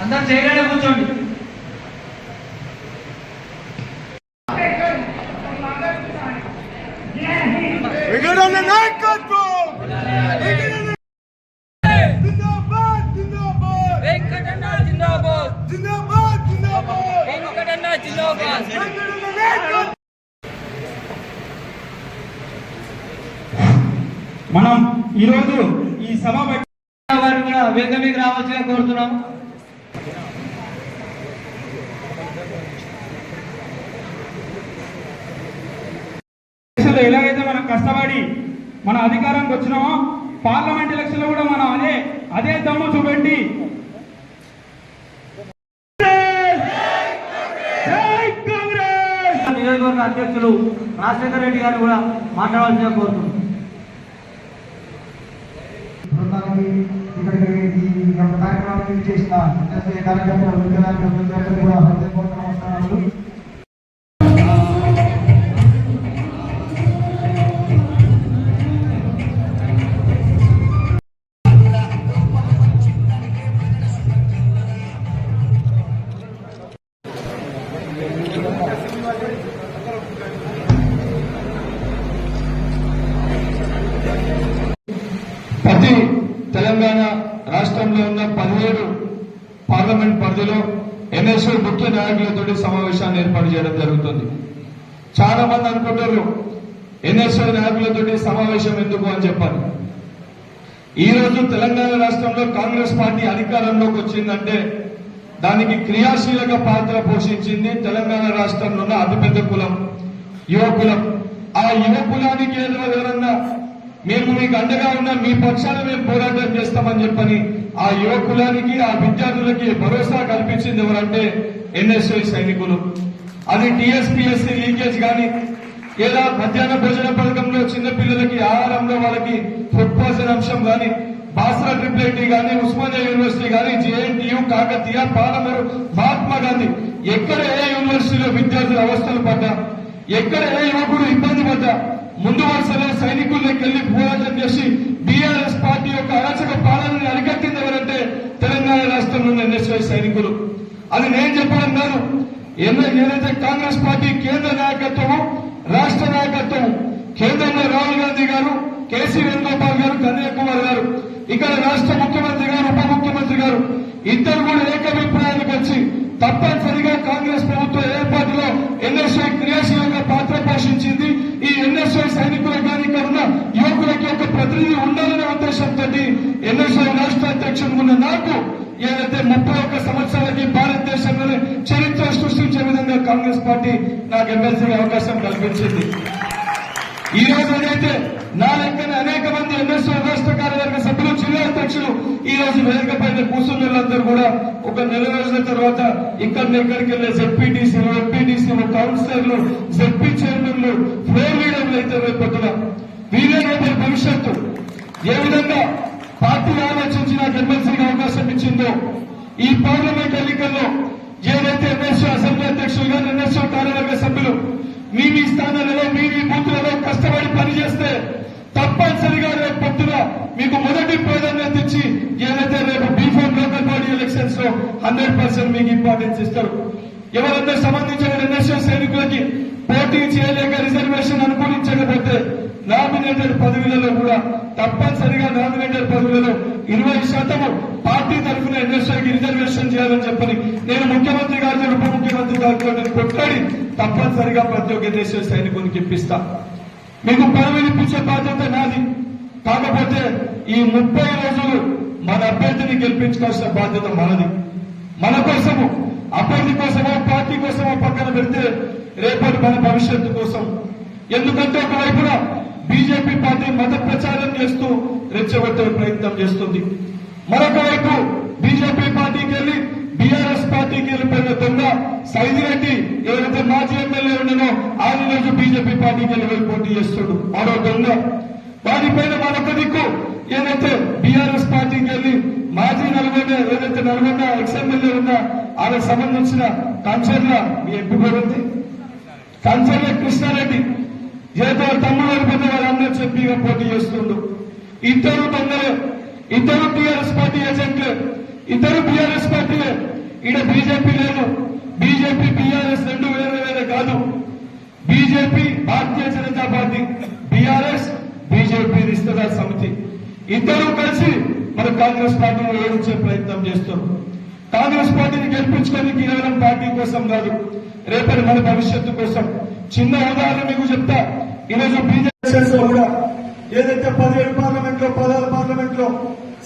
అందరు చేయగానే కూర్చోండి. విగడన నాయకత్వం! విగడన జిందాబాద్ జిందాబాద్ వెంకటన్న జిందాబాద్ జిందాబాద్ జిందాబాద్ వెంకటన్న జిందాబాద్ విగడన నాయకత్వం మనం ఈరోజు ఈ సభ వారిని కూడా వేగ మీకు రావాల్సిందిగా కోరుతున్నాం. మనం కష్టపడి మన అధికారానికి వచ్చినామో? పార్లమెంట్ ఎలక్షన్లో కూడా మనం అదే అదే దమ్ము చూపెట్టి. జై కాంగ్రెస్! నియోజకవర్గ అధ్యక్షులు రాజశేఖర రెడ్డి గారు కూడా మాట్లాడాల్సిందిగా కోరుతున్నాం. బృందానికి ఇక్కడికి ఈ యొక్క కార్యక్రమానికి చేసిన విద్యార్థులు కూడా హృదయపూర్వక నమస్కారాలు. రాష్ట్రంలో ఉన్న పదిహేడు పార్లమెంట్ పరిధిలో ఎన్ఎస్ఓ ముఖ్య నాయకులతో సమావేశాన్ని ఏర్పాటు చేయడం జరుగుతుంది. చాలా మంది అనుకుంటారు ఎన్ఎస్ఓ నాయకులతో సమావేశం ఎందుకు అని చెప్పాలి ఈ రోజు తెలంగాణ రాష్ట్రంలో కాంగ్రెస్ పార్టీ అధికారంలోకి వచ్చిందంటే దానికి క్రియాశీలక పాత్ర పోషించింది తెలంగాణ రాష్ట్రంలో ఉన్న అతిపెద్ద కులం యువకులం. ఆ యువ కులానికి ఏదో ఎవరన్నా మేము మీకు అండగా ఉన్న మీ పక్షాన మేము పోరాటం చేస్తామని చెప్పని ఆ యువ ఆ విద్యార్థులకి భరోసా కల్పించింది ఎవరంటే ఎన్ఎస్ఐ సైనికులు. అది టీఎస్పీఎస్సీ లీకేజ్ కానీ లేదా మధ్యాహ్న భోజన పథకంలో చిన్నపిల్లలకి ఆహారంలో వాళ్ళకి ఫుడ్ పాయిజన్ అంశం కానీ బాసరా ట్రిపుల్ కానీ ఉస్మానియా యూనివర్సిటీ కానీ జేఎన్టీయు కాకతీయ పాలమూరు మహాత్మా గాంధీ ఎక్కడ ఏ యూనివర్సిటీలో విద్యార్థులు అవస్థలు పడ్డా ఎక్కడ ఏ యువకుడు ఇబ్బంది పడ్డా ముందు వరుసలో సైనికుల్లోకి వెళ్ళి పోరాటం చేసి బీఆర్ఎస్ పార్టీ యొక్క అరాచక పాలనని అరికట్టింది తెలంగాణ రాష్ట్రంలో ఉన్న ఎన్ఎస్వై సైనికులు. అది నేను చెప్పడం కాదు. ఏదైతే కాంగ్రెస్ పార్టీ కేంద్ర నాయకత్వము రాష్ట్ర నాయకత్వం కేంద్రంలో రాహుల్ గాంధీ గారు కేసీ వేణుగోపాల్ గారు కన్యాకుమార్ గారు ఇక్కడ రాష్ట్ర ముఖ్యమంత్రి గారు ఉప ముఖ్యమంత్రి గారు ఇద్దరు కూడా ఏకాభిప్రాయానికి వచ్చి తప్పనిసరిగా కాంగ్రెస్ ప్రభుత్వ ఏర్పాటులో ఎన్ఎస్ఐ క్రియాశీలంగా పాత్ర పోషించింది. ఈ ఎన్ఎస్ఐ సైనికులకు కానీ ఇక్కడ ఉన్న యువకులకి ఒక ప్రతినిధి ఉండాలనే ఉద్దేశంతో ఎన్ఎస్ఐ రాష్ట్ర ఉన్న నాకు ఏదైతే ముప్పై ఒక్క సంవత్సరాలకి భారతదేశంలోనే చరిత్ర సృష్టించే విధంగా కాంగ్రెస్ పార్టీ నాకు ఎమ్మెల్సీ అవకాశం కల్పించింది. ఈ రోజు ఏదైతే నా లెక్కన అనేక మంది ఎమ్మెల్సీ రాష్ట్ర కార్యవర్గ సభ్యులు జిల్లా అధ్యక్షులు ఈ రోజు వేదిక పైన కూర్చున్న వాళ్ళందరూ కూడా ఒక నెల రోజుల తర్వాత ఇక్కడ ఇక్కడికి వెళ్ళే జెడ్పీటీసీలు ఎంపీటీసీలు కౌన్సిలర్లు జెడ్పీ చైర్మన్లు ఫ్లోర్ లీడర్లు అయితే రేపు పొద్దున వీరే రేపు భవిష్యత్తు. ఏ విధంగా పార్టీ ఆలోచించి నాకు ఎమ్మెల్సీకి అవకాశం ఇచ్చిందో ఈ పార్లమెంట్ ఎన్నికల్లో ఏదైతే ఎన్ఎస్ఓ అసెంబ్లీ అధ్యక్షులుగా ఎన్ఎస్ఓ కార్యవర్గ సభ్యులు మీ మీ స్థానాలలో మీ మీ బూతులలో కష్టపడి పనిచేస్తే తప్పనిసరిగా రేపు పొద్దున మీకు మొదటి ప్రాధాన్యత ఇచ్చి ఏదైతే రేపు బీఫోర్ లోకల్ బాడీ ఎలక్షన్స్లో హండ్రెడ్ పర్సెంట్ మీకు ఇంపార్టెన్స్ ఇస్తారు. ఎవరందరూ సంబంధించిన ఎన్ఎస్ఓ సైనికులకి పోటీ చేయలేక రిజర్వేషన్ నామినేటెడ్ పదవులలో కూడా తప్పనిసరిగా నామినేటెడ్ పదవులలో ఇరవై శాతము పార్టీ తరఫున ఎన్ఎస్ఐకి రిజర్వేషన్ చేయాలని చెప్పని నేను ముఖ్యమంత్రి గారితో ఉప ముఖ్యమంత్రి గారితో నేను కొట్లాడి తప్పనిసరిగా ప్రతి ఒక్క ఎన్ఎస్ఐ సైనికునికి ఇప్పిస్తా. మీకు పదవులు ఇప్పించే బాధ్యత నాది. కాకపోతే ఈ ముప్పై రోజులు మన అభ్యర్థిని గెలిపించుకోవాల్సిన బాధ్యత మనది. మన కోసము అభ్యర్థి కోసమో పార్టీ కోసమో పక్కన పెడితే రేపటి మన భవిష్యత్తు కోసం ఎందుకంటే ఒకవైపున బీజేపీ పార్టీ మత ప్రచారం చేస్తూ రెచ్చగొట్టే ప్రయత్నం చేస్తుంది. మరొక వైపు బీజేపీ పార్టీకి వెళ్ళి బీఆర్ఎస్ పార్టీకి వెళ్ళిపోయిన దొంగ సైదిరెడ్డి ఎవరైతే మాజీ ఎమ్మెల్యే ఉన్నానో ఆయన రోజు బీజేపీ పార్టీకి వెళ్ళి పోటీ చేస్తుడు మరో దొంగ. వారిపైన మరొక దిక్కు ఏదైతే బీఆర్ఎస్ పార్టీకి వెళ్ళి మాజీ నల్గొండ ఏదైతే నల్గొండ ఎక్స్ఎమ్మెల్యే ఉన్నా ఆయనకు సంబంధించిన కంచర్ల మీ ఎంపీ పేరు ఉంది? కంచర్ల కృష్ణారెడ్డి. ఏదో తమ్ముడు అనుకుంటే వాళ్ళందరూ చెప్పిగా పోటీ చేస్తుండ్రు ఇద్దరు దొంగలే ఇద్దరు టీఆర్ఎస్ పార్టీ ఏజెంట్లే ఇద్దరు బీఆర్ఎస్ పార్టీలే. ఇక్కడ బీజేపీ లేదు. బీజేపీ బీఆర్ఎస్ రెండు వేరే వేరే కాదు. BJP Bharatiya Janata party BRS BJP రిస్తదార్ సమితి. ఇద్దరు కలిసి మన కాంగ్రెస్ పార్టీని ఓడించే ప్రయత్నం చేస్తారు. కాంగ్రెస్ పార్టీని గెలిపించుకొని కేవలం పార్టీ కోసం కాదు రేపటి మన భవిష్యత్తు కోసం. చిన్న ఉదాహరణ మీకు చెప్తా. ఈరోజు బీజేపీ కూడా ఏదైతే పదిహేడు పార్లమెంట్లో పదహారు పార్లమెంట్లో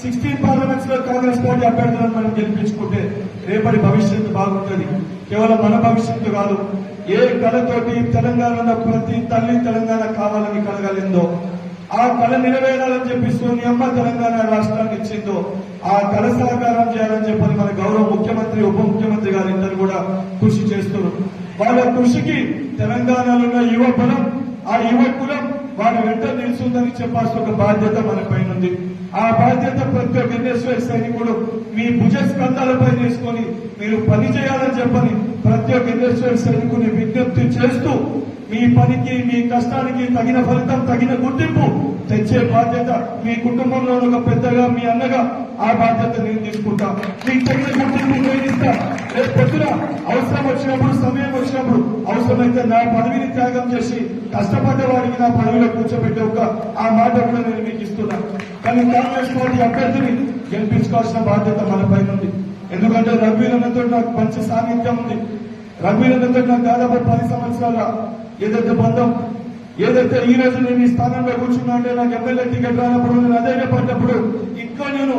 సిక్స్టీన్ పార్లమెంట్స్లో కాంగ్రెస్ పార్టీ అభ్యర్థులను మనం గెలిపించుకుంటే రేపటి భవిష్యత్తు బాగుంటుంది. కేవలం మన భవిష్యత్తు కాదు ఏ కళతోటి తెలంగాణలో ప్రతి తల్లి తెలంగాణ కావాలని కలగలిందో ఆ కళ నెరవేరాలని చెప్పి సోని అమ్మ తెలంగాణ రాష్ట్రానికి ఇచ్చిందో ఆ కళ సహకారం చేయాలని చెప్పని మన గౌరవ ముఖ్యమంత్రి ఉప ముఖ్యమంత్రి గారు ఇద్దరు కూడా కృషి చేస్తున్నారు. వాళ్ళ కృషికి తెలంగాణలో ఉన్న యువ బలం ఆ యువ కులం వారి వెంట నిలుస్తుందని చెప్పాల్సిన ఒక బాధ్యత మన పైన ఉంది. ఆ బాధ్యత ప్రతి ఒక్క ఎన్ఎస్ఐ సైనికుడు మీ భుజ స్కంధాలపై తీసుకొని మీరు పని చేయాలని చెప్పని ప్రతి ఒక్క ఎన్ఎస్ఐ సైనికుని విజ్ఞప్తి చేస్తూ మీ పనికి మీ కష్టానికి తగిన ఫలితం తగిన గుర్తింపు తెచ్చే బాధ్యత మీ కుటుంబంలో ఒక పెద్దగా మీ అన్నగా ఆ బాధ్యత నేను తీసుకుంటా మీకు తగిన గుర్తింపు నేను ఇస్తా రేపు పొద్దున అవసరం వచ్చినప్పుడు సమయం వచ్చినప్పుడు అవసరమైతే నా పదవిని త్యాగం చేసి కష్టపడ్డ వారికి నా పదవిలో కూర్చోబెట్టే ఒక ఆ మాట కూడా నేను మీకు ఇస్తున్నా. కానీ కాంగ్రెస్ పార్టీ అభ్యర్థిని గెలిపించుకోవాల్సిన బాధ్యత మన పైన ఉంది. ఎందుకంటే రఘువీరన్నతో నాకు మంచి సాన్నిధ్యం ఉంది. రఘువీరన్నతో నాకు దాదాపు పది సంవత్సరాల ఏదైతే బంధం ఏదైతే ఈ రోజు నేను ఈ స్థానంలో కూర్చున్నా అంటే నాకు ఎమ్మెల్యే టికెట్ రానప్పుడు నేను అదే పడినప్పుడు ఇంకా నేను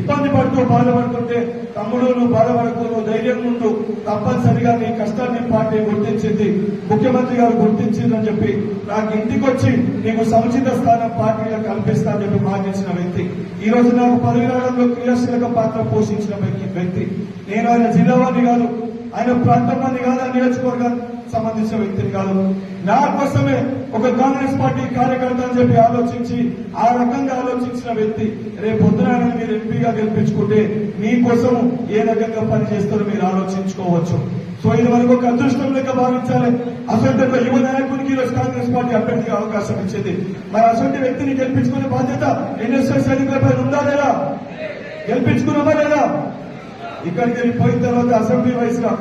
ఇబ్బంది పడుతూ బాధపడుతుంటే తమ్ముడు నువ్వు బాధపడుతూ నువ్వు ధైర్యం ఉంటూ తప్పనిసరిగా నీ కష్టాన్ని పార్టీ గుర్తించింది. ముఖ్యమంత్రి గారు గుర్తించిందని చెప్పి నాకు ఇంటికి వచ్చి నీకు సముచిత స్థానం పార్టీలో కల్పిస్తా అని చెప్పి భావించిన వ్యక్తి. ఈ రోజు నాకు పదవి క్రియాశీలక పాత్ర పోషించిన వ్యక్తి. వ్యక్తి నేను ఆయన జిల్లా వారిని కాదు ఆయన ప్రాంతం మంది కాదు నియోజకవర్గాన్ని సంబంధించిన వ్యక్తిని కాదు. నా కోసమే ఒక కాంగ్రెస్ పార్టీ కార్యకర్త అని చెప్పి ఆలోచించి ఆ రకంగా ఆలోచించిన వ్యక్తి రేపు పొద్దున మీరు ఎంపీగా గెలిపించుకుంటే మీకోసం ఏ రకంగా పనిచేస్తారో మీరు ఆలోచించుకోవచ్చు. సో ఇది మనకు ఒక అదృష్టం లెక్క భావించాలి. అసలు యువ నాయకునికి ఈరోజు కాంగ్రెస్ పార్టీ అభ్యర్థికి అవకాశం ఇచ్చింది. మరి అసలు వ్యక్తిని గెలిపించుకునే బాధ్యత ఎన్ఎస్ఎస్ సైనికులపై ఉందా లేదా? గెలిపించుకున్నామా లేదా? ఇక్కడికి వెళ్ళిపోయిన తర్వాత అసెంబ్లీ వైస్గా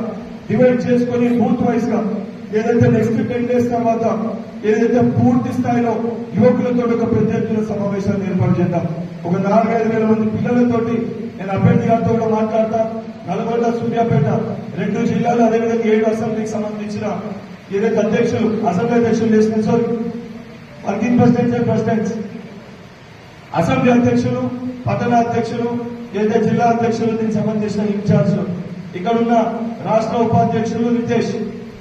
డివైడ్ చేసుకుని బూత్ వైస్గా ఏదైతే నెక్స్ట్ టెన్ డేస్ తర్వాత ఏదైతే పూర్తి స్థాయిలో యువకులతో ఒక ప్రత్యర్థుల సమావేశాన్ని ఏర్పాటు చేద్దాం. ఒక నాలుగైదు వేల మంది పిల్లలతోటి నేను అభ్యర్థి గారితో కూడా మాట్లాడతా. నల్గొండ సూర్యాపేట రెండు జిల్లాలు అదేవిధంగా ఏడు అసెంబ్లీకి సంబంధించిన ఏదైతే అధ్యక్షులు అసెంబ్లీ అధ్యక్షులు చేసిన sir working presidents presidents assembly అధ్యక్షులు పట్టణ అధ్యక్షులు ఏదైతే జిల్లా అధ్యక్షులు దీనికి సంబంధించిన ఇన్ఛార్జ్లు ఇక్కడ ఉన్న రాష్ట్ర ఉపాధ్యక్షులు నితేష్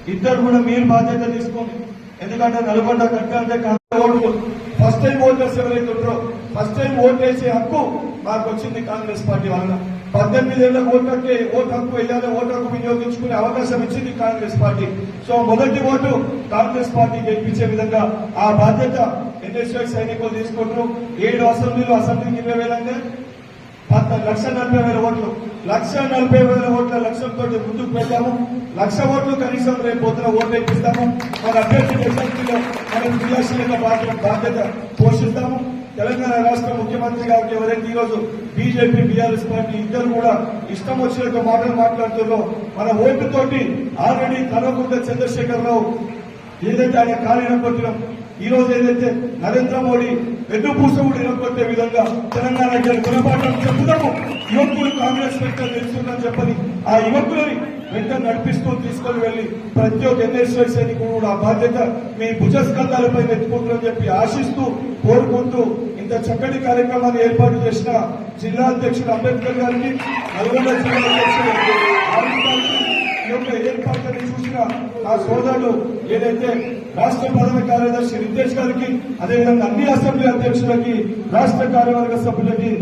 ఇద్దరు కూడా మీరు బాధ్యత తీసుకోండి. ఎందుకంటే నల్గొండ కట్టాలంటే ఓటు ఫస్ట్ టైం ఓటర్స్ ఎవరైతే ఉంటారో ఫస్ట్ టైం ఓట్ వేసే హక్కు మాకు వచ్చింది కాంగ్రెస్ పార్టీ వలన పద్దెనిమిది ఏళ్ళ ఓటు హక్కు ఓటు హక్కు వేయాలి ఓటు హక్కు వినియోగించుకునే అవకాశం ఇచ్చింది కాంగ్రెస్ పార్టీ. సో మొదటి ఓటు కాంగ్రెస్ పార్టీ గెలిపించే విధంగా ఆ బాధ్యత ఎన్ఎస్ఐ సైనికులు తీసుకుంటారు. ఏడు అసెంబ్లీలు అసెంబ్లీకి ఇరవై వేలంటే పద్ద- లక్ష నలభై వేల ఓట్లు. లక్ష నలభై వేల ఓట్ల లక్ష్యంతో ముందుకు వెళ్తాము లక్ష ఓట్లు కనీసం రేపు పొద్దున ఓట్లు ఇప్పిస్తాము మన అభ్యర్థి అసెంబ్లీలో మనం క్రియాశీలక బాధ్యత బాధ్యత పోషిస్తాము. తెలంగాణ రాష్ట్ర ముఖ్యమంత్రి గారికి ఎవరైతే ఈ రోజు బీజేపీ బీఆర్ఎస్ పార్టీ ఇద్దరు కూడా ఇష్టం వచ్చినట్టు మాటలు మాట్లాడుతున్నారో మన ఓటుతోటి ఆల్రెడీ కల్వకుంట్ల చంద్రశేఖరరావు ఏదైతే ఆయన కాలిన కొట్టినాం ఈ రోజు ఏదైతే నరేంద్ర మోడీ ఎడ్డు పూసగుడు విధంగా తెలంగాణ గుణపాఠం చెప్పుదాము యువకులు కాంగ్రెస్ వెంట తెలుస్తుందని చెప్పని ఆ యువకులని వెంట నడిపిస్తూ తీసుకొని వెళ్ళి ప్రతి ఒక్క ఎన్ఎస్ఐ సైనికుడు కూడా ఆ బాధ్యత మీ భుజస్కంధాలపై నెత్తుకుంటుందని చెప్పి ఆశిస్తూ కోరుకుంటూ ఇంత చక్కటి కార్యక్రమాన్ని ఏర్పాటు చేసిన జిల్లా అధ్యక్షుడు అంబేద్కర్ గారికి నల్గొండ జిల్లా అధ్యక్షుడు యొక్క చూసిన నా సోదరుడు ఏదైతే రాష్ట్ర ప్రధాన కార్యదర్శి రితేష్ గారికి అదేవిధంగా అన్ని అసెంబ్లీ అధ్యక్షులకి రాష్ట్ర కార్యవర్గ సభ్యులకి